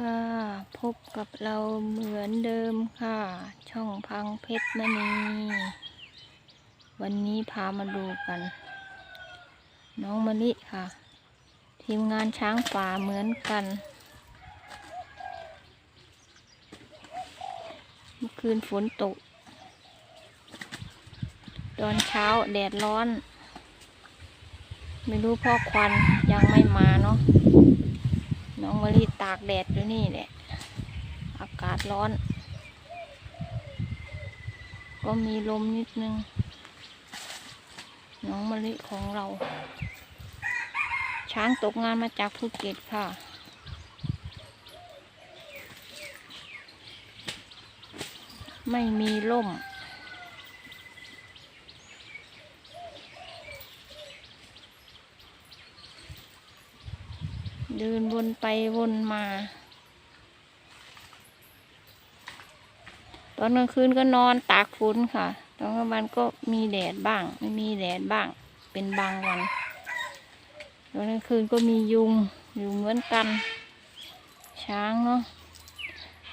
ค่ะ พบกับเราเหมือนเดิมค่ะ ช่องพังเพชรมณีวันนี้พามาดูกัน น้องมะลิค่ะ ทีมงานช้างป่าเหมือนกัน เมื่อคืนฝนตก ตอนเช้าแดดร้อน ไม่รู้พ่อควันยังไม่มาเนาะ น้องมะลิตากแดดอยู่นี่แหละ อากาศร้อน ก็มีลมนิดนึง น้องมะลิของเรา ช้างตกงานมาจากภูเก็ตค่ะไม่มีล่ม เดินวนไปวนมา ตอนกลางคืนก็นอนตากฝนค่ะ ตอนกลางวันก็มีแดดบ้าง ไม่มีแดดบ้าง เป็นบางวัน ตอนกลางคืนก็มียุงอยู่เหมือนกัน ช้างเนาะ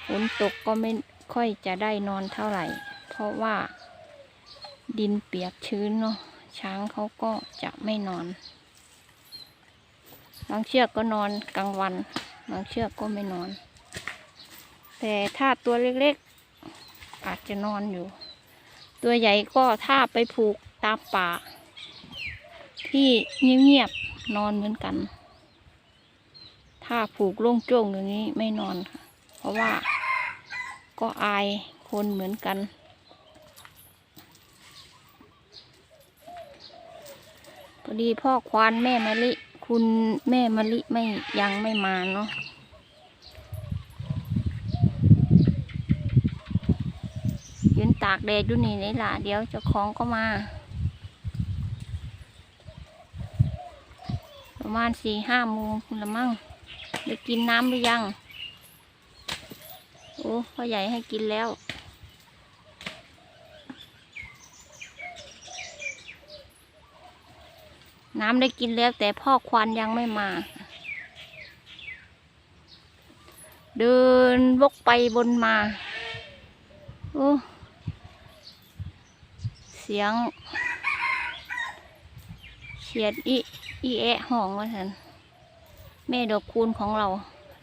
ฝนตกก็ไม่ค่อยจะได้นอนเท่าไหร่ เพราะว่าดินเปียกชื้นเนาะ ช้างเขาก็จะไม่นอน บางเชือกก็นอนกลางวัน บางเชือกก็ไม่นอน แต่ถ้าตัวเล็กๆ อาจจะนอนอยู่ ตัวใหญ่ก็ถ้าไปผูกตามป่า ที่เงียบๆนอนเหมือนกัน ถ้าผูกโล่งโจ้งอย่างนี้ไม่นอนค่ะ เพราะว่าก็อายคนเหมือนกันพอดีพ่อควานแม่มะลิ คุณแม่มะลิไม่ยังไม่มาเนาะยืนตากแดดอยู่นี่นี่ล่ะเดี๋ยวเจ้าของก็มา ประมาณสี่ห้าโมงคุณละมั่งได้กินน้ำหรือยัง โอ้พ่อใหญ่ให้กินแล้ว น้ำได้กินแล้วแต่พ่อควานยังไม่มา เดินวกไปบนมาโอ้เสียงเฉียดอีอีแอะห้องว่าสันแม่ดอกคูณของเรา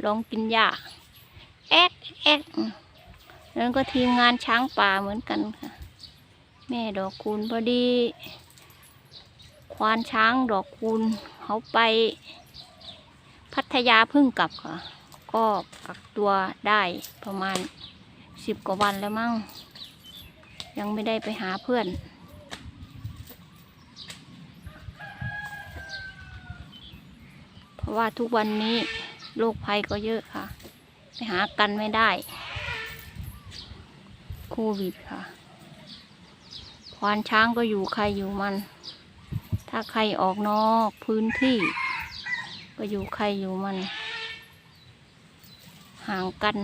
ลองกินหญ้าแอ๊กแอ๊กแล้วก็ทีมงานช้างป่าเหมือนกันค่ะ แม่ดอกคูณพอดี ควานช้างดอกคูณเขาไปพัทยาเพิ่งกลับค่ะ ก็กักตัวได้ประมาณสิบกว่าวันแล้วมั้ง ยังไม่ได้ไปหาเพื่อน เพราะว่าทุกวันนี้โรคภัยก็เยอะค่ะ ไปหากันไม่ได้ โควิดค่ะ ควานช้างก็อยู่ใครอยู่มัน ถ้าใครออกนอกพื้นที่ ก็อยู่ใครอยู่มัน ห่างกัน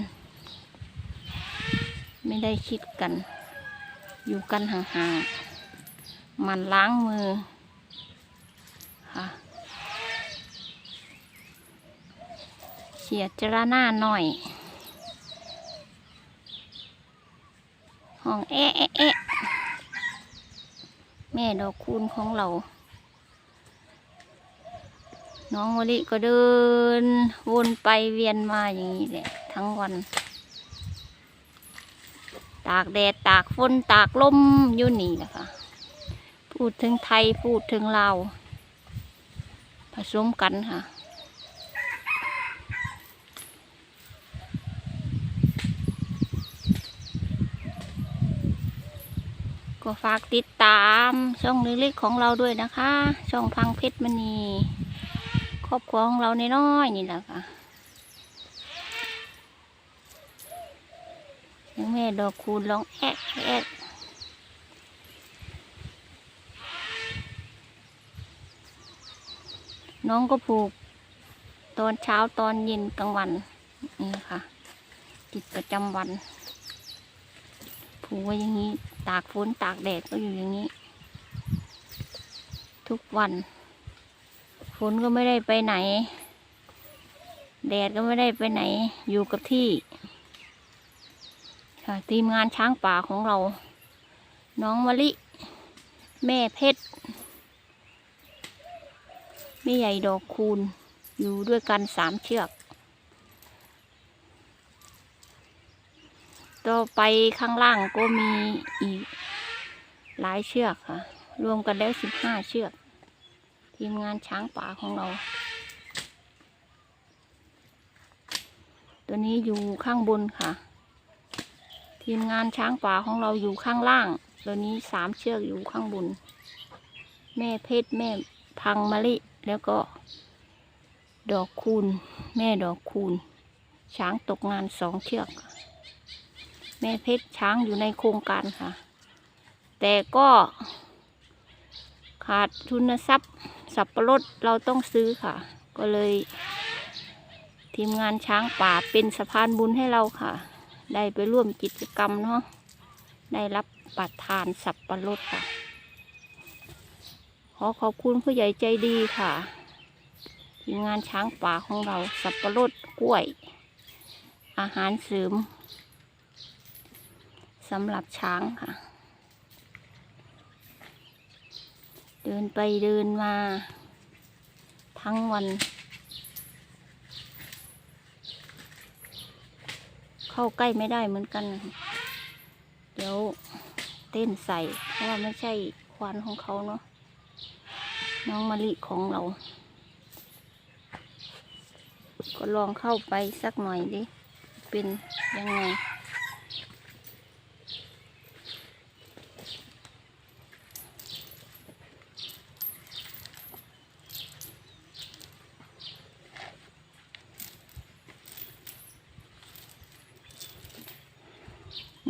ไม่ได้คิดกัน อยู่กันห่างๆมันล้างมือค่ะเฉียดจระหน้าหน่อย ห้องแอะแอะแอะแม่ดอกคูณของเรา น้องมลิก็เดิน วนไปเวียนมาอย่างนี้แหละ ทั้งวัน ตากแดดตากฝนตากลมอยู่นี่แหละคะ พูดถึงไทยพูดถึงลาวผสมกันค่ะก็ฝากติดตามช่องเล็กๆของเราด้วยนะคะ ช่องพังเพชรมณี ครอบครัวของเราในน้อยนี่แหละค่ะยังแม่ดอกคูณร้องแอะแอะน้องก็ผูก ตอนเช้าตอนเย็นกลางวันนี่ค่ะกิจประจำวันผูกไว้อย่างนี้ ตากฝนตากแดดก็อยู่อย่างนี้ ทุกวัน ฝนก็ไม่ได้ไปไหน แดดก็ไม่ได้ไปไหน อยู่กับที่ ค่ะทีมงานช้างป่าของเรา น้องมะลิ แม่เพชรแม่ใหญ่ดอกคูณ อยู่ด้วยกันสามเชือกต่อไปข้างล่างก็มีอีกหลายเชือกค่ะ รวมกันแล้วสิบห้าเชือก ทีมงานช้างป่าของเรา ตัวนี้อยู่ข้างบนค่ะ ทีมงานช้างป่าของเราอยู่ข้างล่าง ตัวนี้สามเชือกอยู่ข้างบน แม่เพชรแม่พังมะลิแล้วก็ ดอกคูณ แม่ดอกคูณ ช้างตกงานสองเชือก แม่เพชรช้างอยู่ในโครงการค่ะ แต่ก็ขาดทุนทรัพย์ สับปะรดเราต้องซื้อค่ะ ก็เลย ทีมงานช้างป่าเป็นสะพานบุญให้เราค่ะ ได้ไปร่วมกิจกรรมเนาะได้รับประทานสับปะรดค่ะ ขอขอบคุณผู้ใหญ่ใจดีค่ะ ทีมงานช้างป่าของเราสับปะรดกล้วย อาหารเสริมสำหรับช้างค่ะ เดินไปเดินมา ทั้งวัน เข้าใกล้ไม่ได้เหมือนกัน เดี๋ยวเต้นใส่ เพราะว่าไม่ใช่ควานของเขาเนาะน้องมะลิของเรา ก็ลองเข้าไปสักหน่อยดิ เป็นยังไง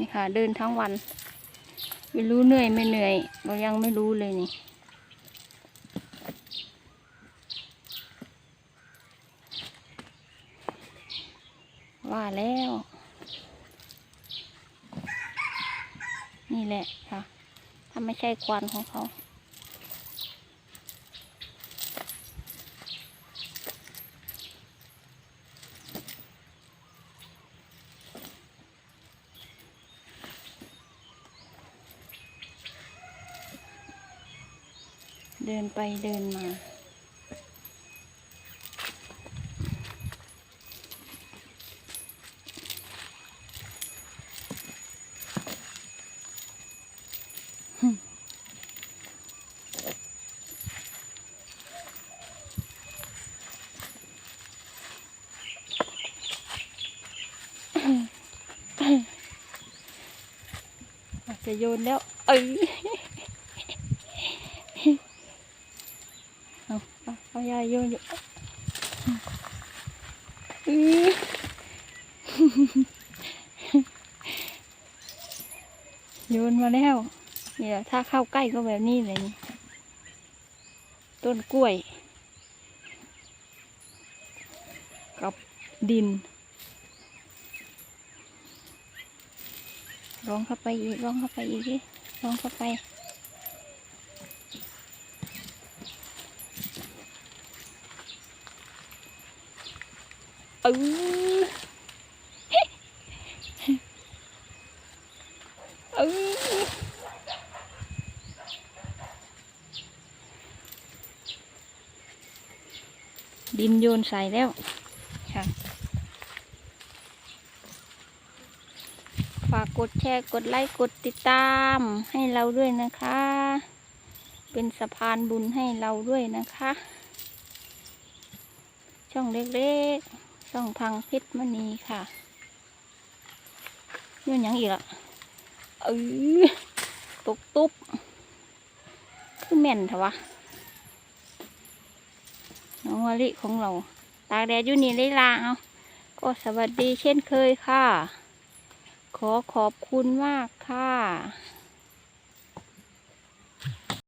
นี่ค่ะ เดินทั้งวัน ไม่รู้เหนื่อยไม่เหนื่อย เรายังไม่รู้เลยนี่ ว่าแล้ว นี่แหละค่ะ ถ้าไม่ใช่ควันของเขา เดินไปเดินมาอาจจะโยนแล้ว เอ้ย เอาเอาเอายายโยนอยู่อือโยนมาแล้วเนี่แหละถ้าเข้าใกล้ก็แบบนี้เลยนี่ต้นกล้วย กับดินลองเข้าไปอีกลองเข้าไปอีกดิลองเข้าไป เออเออดินโยนใส่แล้วค่ะฝากกดแชร์กดไลค์กดติดตามให้เราด้วยนะคะ เป็นสะพานบุญให้เราด้วยนะคะ ช่องเล็กๆ ช่องพังเพชรมณีค่ะเรื่องยังอีกอะเออตกตุ๊บคือแม่นเถอะวะน้องวาลิของเรา ตากแดดอยู่นี่เลยลาเอาก็สวัสดีเช่นเคยค่ะ ขอขอบคุณมากค่ะ